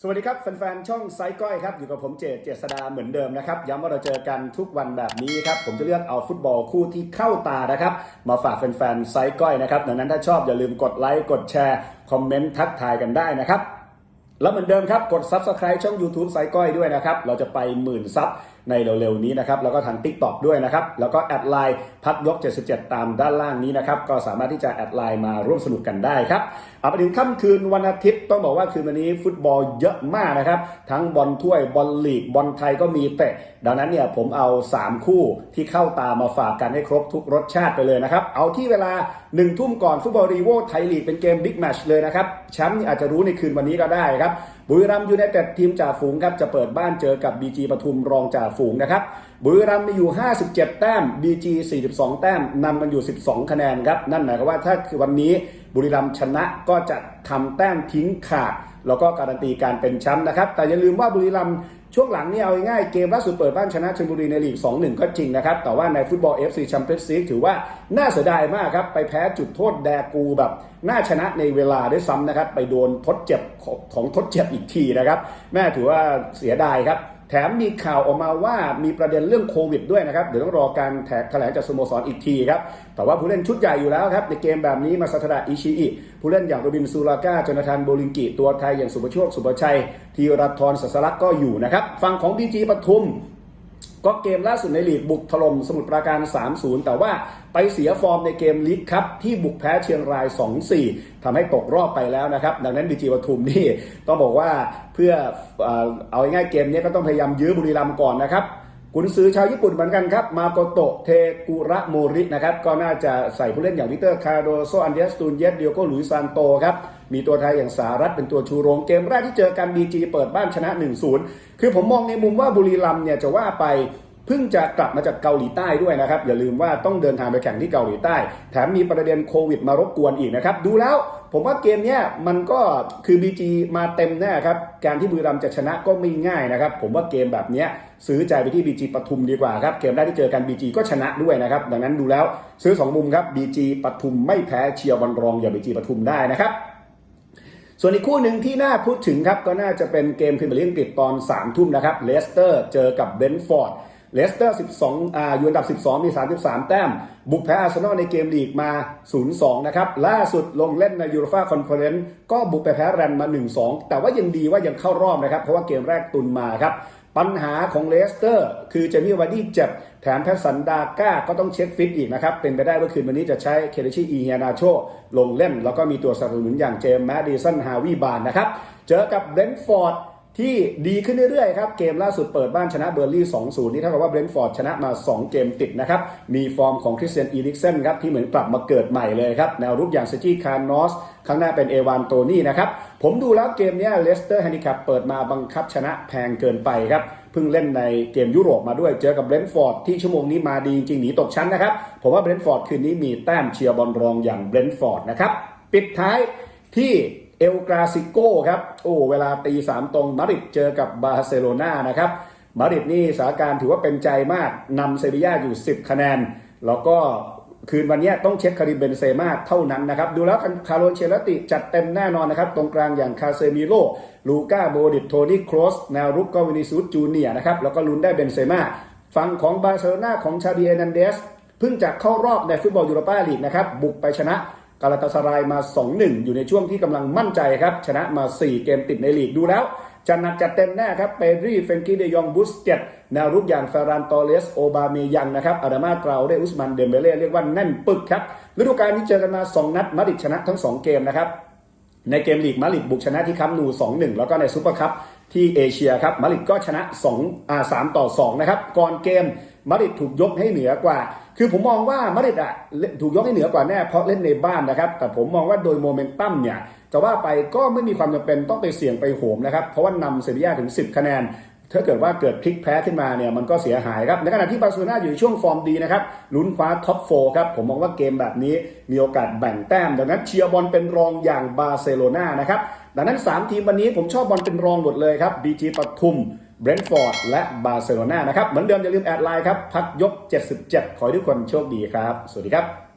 สวัสดีครับแฟนๆช่องไซก้อยครับอยู่กับผมเจตเจษดาเหมือนเดิมนะครับย้ำว่าเราเจอกันทุกวันแบบนี้ครับผมจะเลือกเอาฟุตบอลคู่ที่เข้าตานะครับมาฝากแฟนๆไซก้อยนะครับดังนั้นถ้าชอบอย่าลืมกดไลค์กดแชร์คอมเมนต์ทักทายกันได้นะครับ แล้วเหมือนเดิมครับ กด Subscribe ช่อง YouTube ไซก้อยด้วยนะครับ เราจะไปหมื่นซับในเร็วๆนี้นะครับ แล้วก็ทาง TikTok ด้วยนะครับ แล้วก็แอดไลน์พักยก 77 ตามด้านล่างนี้นะครับ ก็สามารถที่จะแอดไลน์มาร่วมสนุกกันได้ครับเอาไปถึงค่ำคืนวันอาทิตย์ต้องบอกว่าคืนวันนี้ฟุตบอลเยอะมากนะครับ ทั้งบอลถ้วยบอลลีกบอลไทยก็มีเตะ ดังนั้นเนี่ยผมเอา 3 คู่ที่เข้าตามาฝากกันให้ครบทุกรสชาติไปเลยนะครับ เอาที่เวลา1ทุ่มก่อนฟุตบอลรีโวไทยลีกเป็นเกมบิ๊กแมชเลยนะครับแชมป์อาจจะรู้ในคืนวันนี้ก็ได้ครับบุรีรัมย์ยูไนเต็ดทีมจ่าฝูงครับจะเปิดบ้านเจอกับ BG ปทุมรองจ่าฝูงนะครับบุรีรัมย์มีอยู่ 57 แต้ม BG 42 แต้มนำมันอยู่ 12 คะแนนครับนั่นหมายความว่าถ้าคือวันนี้บุรีรัมย์ชนะก็จะทำแต้มทิ้งขาดแล้วก็การันตีการเป็นแชมป์นะครับแต่อย่าลืมว่าบุรีรัมย์ ช่วงหลังนี่เอาง่ายเกมล่าสุดเปิดบ้านชนะชลบุรีในลีก 2-1 ก็จริงนะครับ แต่ว่าในฟุตบอล FC Champions l e a g u ถือว่าน่าเสียดายมากครับ ไปแพ้จุดโทษแดกูแบบ น่าชนะในเวลาด้วยซ้ำนะครับ ไปโดนทดเจ็บของทดเจ็บอีกทีนะครับ แม่ถือว่าเสียดายครับ แถมมีข่าวออกมาว่ามีประเด็นเรื่องโควิดด้วยนะครับ เดี๋ยวต้องรอการแถลงจากสโมสรอีกทีครับ แต่ว่าผู้เล่นชุดใหญ่อยู่แล้วครับ ในเกมแบบนี้มาซาทดะอิชิอิผู้เล่นอย่างโรบินซูลาก้าจนาธานโบลิงกิ ตัวไทยอย่างสุภโชค สุภชัย ทีรัตทรสัสลักษ์ก็อยู่นะครับ ฝั่งของดีจีปทุม ก็เกมล่าสุดในลีกบุกถล่มสมุทรปราการ 3-0 แต่ว่าไปเสียฟอร์มในเกมลีกครับที่บุกแพ้เชียงราย 2-4ทำให้ตกรอบไปแล้วนะครับ ดังนั้นบีจีปทุมนี่ต้องบอกว่าเพื่อเอาง่ายเกมนี้ก็ต้องพยายามยื้อบุรีรัมย์ก่อนนะครับ ขุนซือชาวญี่ปุ่นเหมือนกันครับ มาโกโตะเทกุระโมรินะครับ ก็น่าจะใส่ผู้เล่นอย่างวิเตอร์คาโดโซอันเดียสตูนเยสเดียโกหลุยซานโตครับ มีตัวไทยอย่างสารัตเป็นตัวชูโรงเกมแรกที่เจอกันบีจีเปิดบ้านชนะ 1-0 คือผมมองในมุมว่าบุรีรัมเนี่ยจะว่าไป เพิ่งจะกลับมาจากเกาหลีใต้ด้วยนะครับ อย่าลืมว่าต้องเดินทางไปแข่งที่เกาหลีใต้ แถมมีประเด็นโควิดมารบกวนอีกนะครับ ดูแล้วผมว่าเกมเนี้ยมันก็คือ BG มาเต็มแน่ครับ การที่บุรีรัมย์จะชนะก็ไม่ง่ายนะครับ ผมว่าเกมแบบเนี้ยซื้อใจไปที่ BG ปทุมดีกว่าครับ เกมแรกที่เจอกัน BG ก็ชนะด้วยนะครับ ดังนั้นดูแล้วซื้อ 2 มุมครับ BG ปทุมไม่แพ้เชียร์บอลรองอย่าง BG ปทุมได้นะครับส่วนอีกคู่หนึ่งที่น่าพูดถึงครับ ก็น่าจะเป็นเกมพรีเมียร์ลีกอังกฤษตอน3ทุ่มนะครับเลสเตอร์เจอกับเบนฟอร์ด เลสเตอร์ 12อ่าอยู่อันดับ 12 มี 33 แต้ม บุกแพ้อาร์เซนอลในเกมลีกมา 0-2 นะครับ ล่าสุดลงเล่นในยูโรฟาคอนเฟอเรนซ์ก็บุกไปแพ้แรนมา 1-2 แต่ว่ายังดีว่ายังเข้ารอบนะครับ เพราะว่าเกมแรกตุนมาครับปัญหาของเลสเตอร์ คือเจมี่วาร์ดี้เจ็บ แถมแพทสันดาก้าก็ต้องเช็คฟิตอีกนะครับ เป็นไปได้ว่าคืนวันนี้จะใช้เคเดชิอีเฮียนาโชลงเล่น แล้วก็มีตัวสนับสนุนอย่างเจมส์แมดดิสันฮาวิบานนะครับ เจอกับเบรนฟอร์ด ที่ดีขึ้นเรื่อยๆครับ เกมล่าสุดเปิดบ้านชนะเบอร์ลี่ 2-0 นี่เท่ากับว่าเบรนท์ฟอร์ดชนะมา 2 เกมติดนะครับ มีฟอร์มของคริสเตียนอีริกเซนครับ ที่เหมือนกลับมาเกิดใหม่เลยครับ แนวรุกอย่างเซจิคาร์นอสข้างหน้าเป็นเอวานโตนี่นะครับ ผมดูแล้วเกมนี้เลสเตอร์แฮนดิคัปเปิดมาบังคับชนะแพงเกินไปครับเพิ่งเล่นในเกมยุโรปมาด้วยเจอกับเบรนท์ฟอร์ดที่ชั่วโมงนี้มาดีจริงๆหนีตกชั้นนะครับผมว่าเบรนท์ฟอร์ดคืนนี้มีแต้มเชียร์บอลรองอย่างเบรนท์ฟอร์ดนะครับปิดท้ายที่ เอลกราซิโกครับโอ้เวลาตีสามตรงมาดริดเจอกับบาร์เซโลนานะครับมาดริดนี่สถานการณ์ถือว่าเป็นใจมากนำเซบีย่าอยู่ 10 คะแนน แล้วก็คืนวันนี้ต้องเช็คคาริเบนเซม่าเท่านั้นนะครับ ดูแล้วคาร์โลเชลติจัดเต็มแน่นอนนะครับ ตรงกลางอย่างคาเซมิโลลูก้าโบดิตโทนี่ครอสแนวรุกก็วินิซูสจูเนียนะครับ แล้วก็ลุ้นได้เบนเซม่าฝั่งของบาร์เซโลนาของชาบีเอนันเดสเพิ่งจะเข้ารอบในฟุตบอลยูโรปาลีกนะครับ บุกไปชนะ กาลาตาสรายมา 2-1 อยู่ในช่วงที่กำลังมั่นใจครับ ชนะมา 4 เกมติดในลีกดูแล้วจะหนักจัดเต็มแน่ครับเปรีเฟนกี้เดยองบุสเจตแนวรุกอย่างฟารานตอเลสโอบาเมยังนะครับอาดามาตราเรอุสมันเดมเบเล่เรียกว่าแน่นปึกครับฤดูกาลนี้เจอกันมา 2 นัดมาดริดชนะทั้ง 2 เกมนะครับในเกมลีกมาดริดบุกชนะที่คัมป์นู 2-1 แล้วก็ในซูเปอร์คัพ ที่เอเชียครับมาริดก็ชนะ2อ่า3ต่อ2นะครับก่อนเกมมาริดถูกยกให้เหนือกว่า คือผมมองว่ามาริดอะถูกยกให้เหนือกว่าแน่เพราะเล่นในบ้านนะครับ แต่ผมมองว่าโดยโมเมนตัมเนี่ยจะว่าไปก็ไม่มีความจำเป็นต้องไปเสี่ยงไปโหมนะครับ เพราะว่านำเซบียาถึง 10 คะแนน ถ้าเกิดว่าเกิดพลิกแพ้ขึ้นมาเนี่ยมันก็เสียหายครับ ในขณะที่บาร์เซโลนาอยู่ในช่วงฟอร์มดีนะครับลุ้นคว้าท็อปโฟครับผมมองว่าเกมแบบนี้มีโอกาสแบ่งแต้ม ดังนั้นเชียร์บอลเป็นรองอย่างบาร์เซโลนานะครับดังนั้น 3 ทีมวันนี้ผมชอบบอลเป็นรองหมดเลยครับบีจีปทุมเบรนท์ฟอร์ดและบาร์เซโลนานะครับเหมือนเดิมอย่าลืมแอดไลน์ครับพักยก 77 ขอให้ทุกคนโชคดีครับ สวัสดีครับ